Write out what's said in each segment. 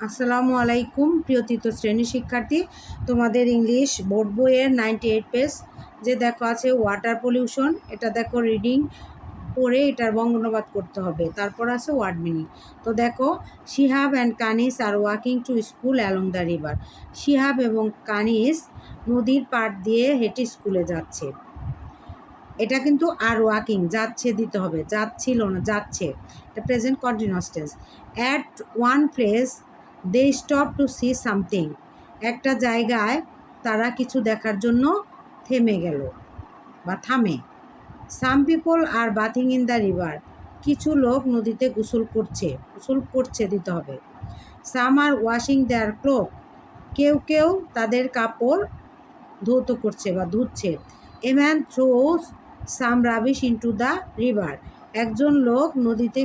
আসসালামু আলাইকুম, প্রিয় তৃতীয় শ্রেণির শিক্ষার্থী। তোমাদের ইংলিশ বোর্ড বইয়ের নাইনটি এইট পেজ যে দেখো আছে ওয়াটার পলিউশন এটা দেখো রিডিং পড়ে এটার বঙ্গনবাদ করতে হবে। তারপর আছে ওয়ার্ড মিনিং তো দেখো Shihab and Kanis are walking to school along the river Shihab এবং কানিস নদীর পাড় দিয়ে হেঁটে স্কুলে যাচ্ছে। এটা কিন্তু আর ওয়াকিং যাচ্ছে, দিতে হবে। যাচ্ছিল না, যাচ্ছে। এটা present continuous tense at one place they stop to see something একটা জায়গায় তারা কিছু দেখার জন্য থেমে গেল বা থামে। Some people are bathing in the river কিছু লোক নদীতে গোসল করছে গোসল করছে দিতে হবে। সাম আর ওয়াশিং দেয়ার ক্লোথ কেউ কেউ তাদের কাপড় ধৌত করছে বা ধুচ্ছে। A man throws some rubbish into the river একজন লোক নদীতে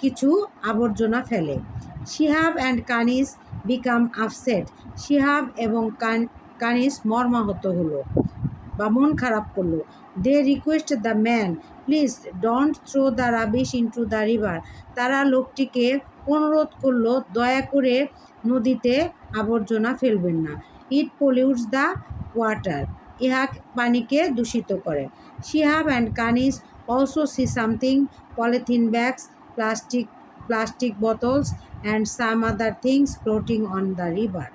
কিছু আবর্জনা ফেলে। Shihab and Kanis become upset Shihab এবং কান, কানিস মর্মাহত হলো বা মন খারাপ করল। They request the man please don't throw the rubbish into the river তারা লোকটিকে অনুরোধ করল, দয়া করে নদীতে আবর্জনা ফেলবেন না। ইট পলিউটস দ্য ওয়াটার ইহা পানিকে দূষিত করে। Shihab and Kanis also see something polythene bags plastic plastic bottles and some other things floating on the river.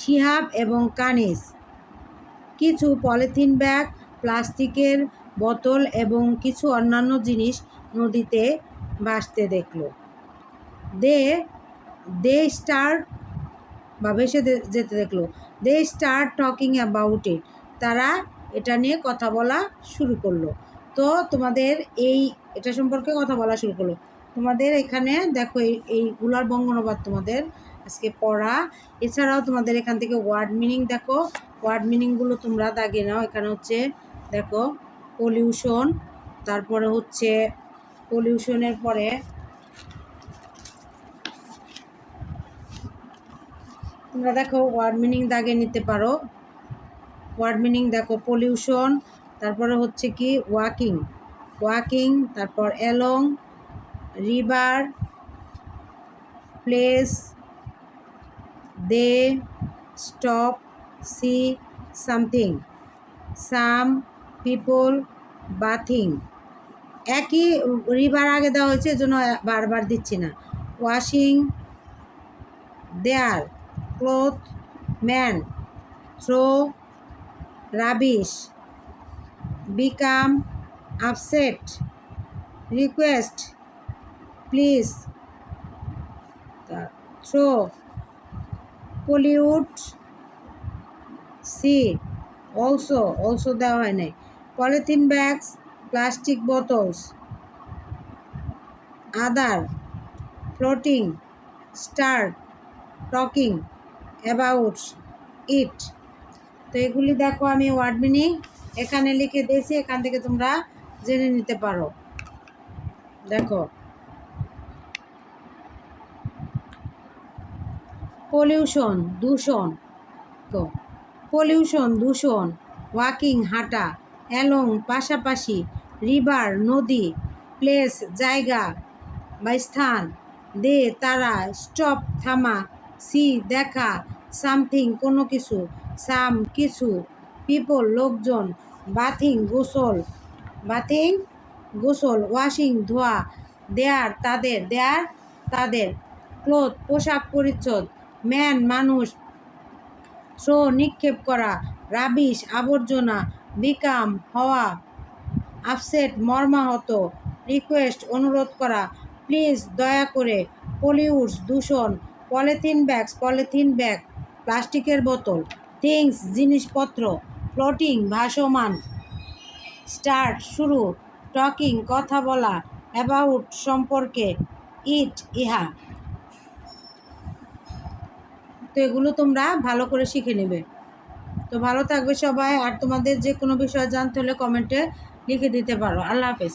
Shihab এবং কানিস কিছু পলিথিন ব্যাগ, প্লাস্টিকের বোতল এবং কিছু অন্যান্য জিনিস নদীতে ভাসতে দেখল। দে দে স্টার্ট বা ভেসে যেতে দেখল। They start talking about it. তারা এটা নিয়ে কথা বলা শুরু করল। তো তোমাদের এই, এটা সম্পর্কে কথা বলা শুরু করল। তোমাদের এখানে, দেখো এই এইগুলার বঙ্গনবাদ তোমাদের আজকে পড়া। এছাড়াও তোমাদের এখান থেকে ওয়ার্ড মিনিং দেখো। ওয়ার্ড মিনিংগুলো তোমরা দাগে নাও। এখানে হচ্ছে, দেখো পলিউশন তারপরে হচ্ছে পলিউশনের পরে তোমরা দেখো, ওয়ার্ড মিনিং দাগে নিতে পারো। ওয়ার্ড মিনিং দেখো পলিউশন তারপরে হচ্ছে কি ওয়াকিং ওয়াকিং তারপর along river place they stop see something some people bathing একই রিভার আগে দেওয়া হয়েছে এজন্য বারবার দিচ্ছি না। Washing their cloth man throw rubbish become upset request please. Throw. Pollute see, also also দেওয়া হয় নাই। Polythene bags, plastic bottles, other, floating start talking about it. তো এগুলি দেখো আমি ওয়ার্ড মিনিং এখানে লিখে দিয়েছি, এখান থেকে তোমরা জেনে নিতে পারো। দেখো। পলিউশন দূষণ। তো পলিউশন দূষণ ওয়াকিং হাঁটা অ্যালং পাশাপাশি রিভার নদী প্লেস জায়গা বা স্থান, দে, তারা স্টপ থামা সি দেখা সামথিং কোনো কিছু সাম কিছু পিপল লোকজন বাথিং গোসল বাথিং গোসল ওয়াশিং ধোয়া, দেয়ার, তাদের দেয়ার, তাদের ক্লোথ পোশাক পরিচ্ছদ ম্যান, মানুষ। থ্রো নিক্ষেপ করা, রাবিশ, আবর্জনা, বিকাম হওয়া, আপসেট, মর্মাহত, রিকোয়েস্ট, অনুরোধ করা, প্লিজ দয়া করে পলিউডস, দূষণ, পলিথিন ব্যাগস, পলিথিন ব্যাগ, প্লাস্টিকের বোতল, থিংস, জিনিসপত্র, ফ্লোটিং, ভাসমান, স্টার্ট, শুরু, টকিং, কথা বলা, অ্যাবাউট সম্পর্কে, ইট, ইহা। তো এগুলো তোমরা ভালো করে শিখে নেবে। তো ভালো থাকবে সবাই, আর তোমাদের যে কোনো বিষয় জানতে হলে কমেন্টে লিখে দিতে পারো। আল্লাহ হাফেজ।